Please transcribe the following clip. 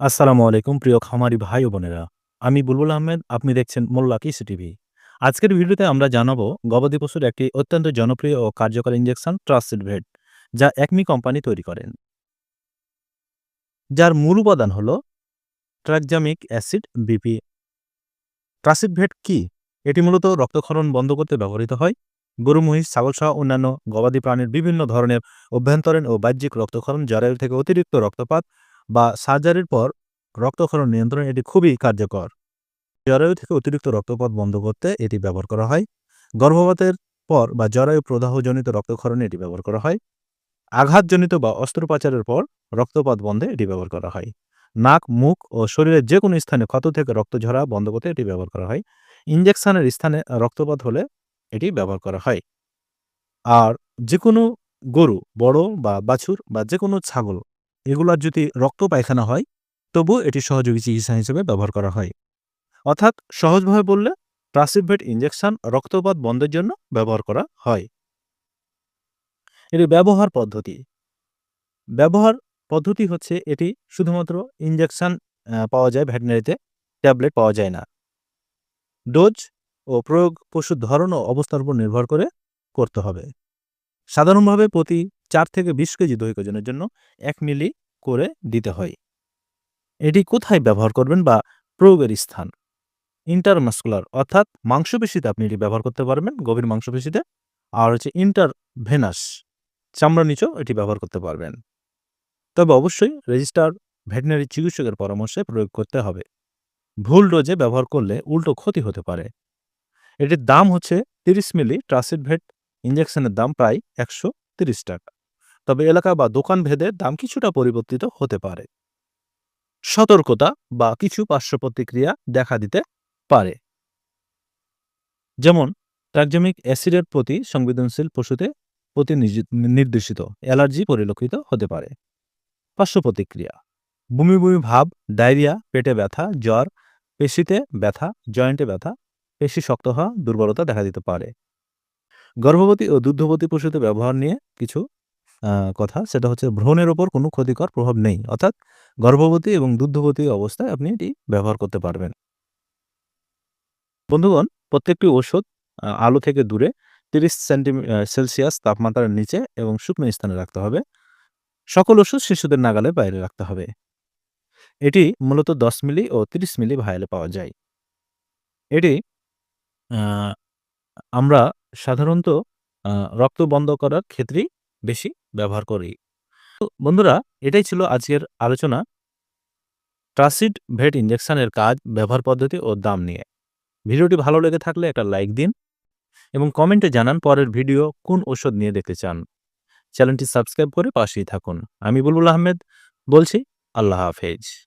আসসালামু আলাইকুম, প্রিয় খামারি ভাই ও বোনেরা। আমি বুলবুল আহমেদ, আপনি দেখছেন মোল্লা কিসি টিভি। আজকের ভিডিওতে আমরা জানাব গবাদি পশুর একটি অত্যন্ত জনপ্রিয় ও কার্যকর ইঞ্জেকশন ট্রাস্টেড ভেট, যা একমি কোম্পানি তৈরি করেন। যার মূল উপাদান হল ট্রাকজামিক অ্যাসিড বিপি। ট্রাসিড ভেট কি? এটি মূলত রক্তক্ষরণ বন্ধ করতে ব্যবহৃত হয়। গরু, মহিষ, ছাগল সহ অন্যান্য গবাদি প্রাণীর বিভিন্ন ধরনের অভ্যন্তরীণ ও বাহ্যিক রক্তক্ষরণ, জরায়ু থেকে অতিরিক্ত রক্তপাত বা সার্জারির পর রক্তক্ষরণ নিয়ন্ত্রণে এটি খুবই কার্যকর। জরায়ু থেকে অতিরিক্ত রক্তপাত বন্ধ করতে এটি ব্যবহার করা হয়। গর্ভপাতের পর বা জরায়ু প্রদাহজনিত রক্তক্ষরণে এটি ব্যবহার করা হয়। আঘাতজনিত বা অস্ত্রোপচারের পর রক্তপাত বন্ধে এটি ব্যবহার করা হয়। নাক, মুখ ও শরীরের যে কোনো স্থানে ক্ষত থেকে রক্ত ঝরা বন্ধ করতে এটি ব্যবহার করা হয়। ইঞ্জেকশনের স্থানে রক্তপাত হলে এটি ব্যবহার করা হয়। আর যে কোনো গরু, বড় বা বাছুর বা যে কোনো ছাগল এগুলার যদি রক্ত পায়খানা হয়, তবু এটি সহযোগী চিকিৎসা হিসেবে ব্যবহার করা হয়। অর্থাৎ সহজভাবে বললে প্রাসিভেট ইঞ্জেকশন রক্তপাত বন্ধের জন্য ব্যবহার করা হয়। এটি ব্যবহার পদ্ধতি। ব্যবহার পদ্ধতি হচ্ছে এটি শুধুমাত্র ইঞ্জেকশন পাওয়া যায় ভেটেনারিতে ট্যাবলেট পাওয়া যায় না। ডোজ ও প্রয়োগ পশুর ধরন ও অবস্থার উপর নির্ভর করে করতে হবে। সাধারণভাবে প্রতি চার থেকে বিশ কেজি দৈহিকজনের জন্য এক মিলি করে দিতে হয়। এটি কোথায় ব্যবহার করবেন বা প্রয়োগের স্থান? ইন্টারমাস্কুলার অর্থাৎ মাংসপেশিতে আপনি এটি ব্যবহার করতে পারবেন, গভীর মাংসপেশিতে। আর হচ্ছে ইন্টারভেনাস, চামড়া নিচেও এটি ব্যবহার করতে পারবেন। তবে অবশ্যই রেজিস্টার ভেটেনারি চিকিৎসকের পরামর্শে প্রয়োগ করতে হবে। ভুল ডোজে ব্যবহার করলে উল্টো ক্ষতি হতে পারে। এটির দাম হচ্ছে তিরিশ মিলি ট্রাসিড ভেট ইঞ্জেকশনের দাম প্রায় একশো টাকা। তবে এলাকা বা দোকান ভেদে দাম কিছুটা পরিবর্তিত হতে পারে। সতর্কতা বা কিছু পার্শ্ব প্রতিক্রিয়া দেখা দিতে পারে। যেমন, ট্রাকজেমিক অ্যাসিডের প্রতি সংবেদনশীল পশুতে প্রতি নির্দেশিত অ্যালার্জি পরিলক্ষিত হতে পারে। পার্শ্ব প্রতিক্রিয়া বমি বমি ভাব, ডায়রিয়া, পেটে ব্যথা, জ্বর, পেশিতে ব্যথা, জয়েন্টে ব্যথা, পেশি শক্ত হওয়া, দুর্বলতা দেখা দিতে পারে। গর্ভবতী ও দুগ্ধবতী পশুতে ব্যবহার নিয়ে কিছু কথা। সেটা হচ্ছে ভ্রণের ওপর কোনো ক্ষতিকর প্রভাব নেই। অর্থাৎ গর্ভবতী এবং দুগ্ধবতী অবস্থায় আপনি এটি ব্যবহার করতে পারবেন। বন্ধুগণ, প্রত্যেকটি ওষুধ আলো থেকে দূরে তিরিশ সেন্টিমি সেলসিয়াস তাপমাত্রার নিচে এবং শুকনো স্থানে রাখতে হবে। সকল ওষুধ শিশুদের নাগালে বাইরে রাখতে হবে। এটি মূলত দশ মিলি ও তিরিশ মিলি ভায়ালে পাওয়া যায়। এটি আমরা সাধারণত রক্ত বন্ধ করার ক্ষেত্রেই বেশি ব্যবহার করি। তো বন্ধুরা, এটাই ছিল আজকের আলোচনা। ট্রাসিড ভেট ইঞ্জেকশনের কাজ, ব্যবহার পদ্ধতি ও দাম নিয়ে। ভিডিওটি ভালো লেগে থাকলে একটা লাইক দিন এবং কমেন্টে জানান পরের ভিডিও কোন ওষুধ নিয়ে দেখতে চান। চ্যানেলটি সাবস্ক্রাইব করে পাশেই থাকুন। আমি বুলবুল আহমেদ বলছি, আল্লাহ হাফেজ।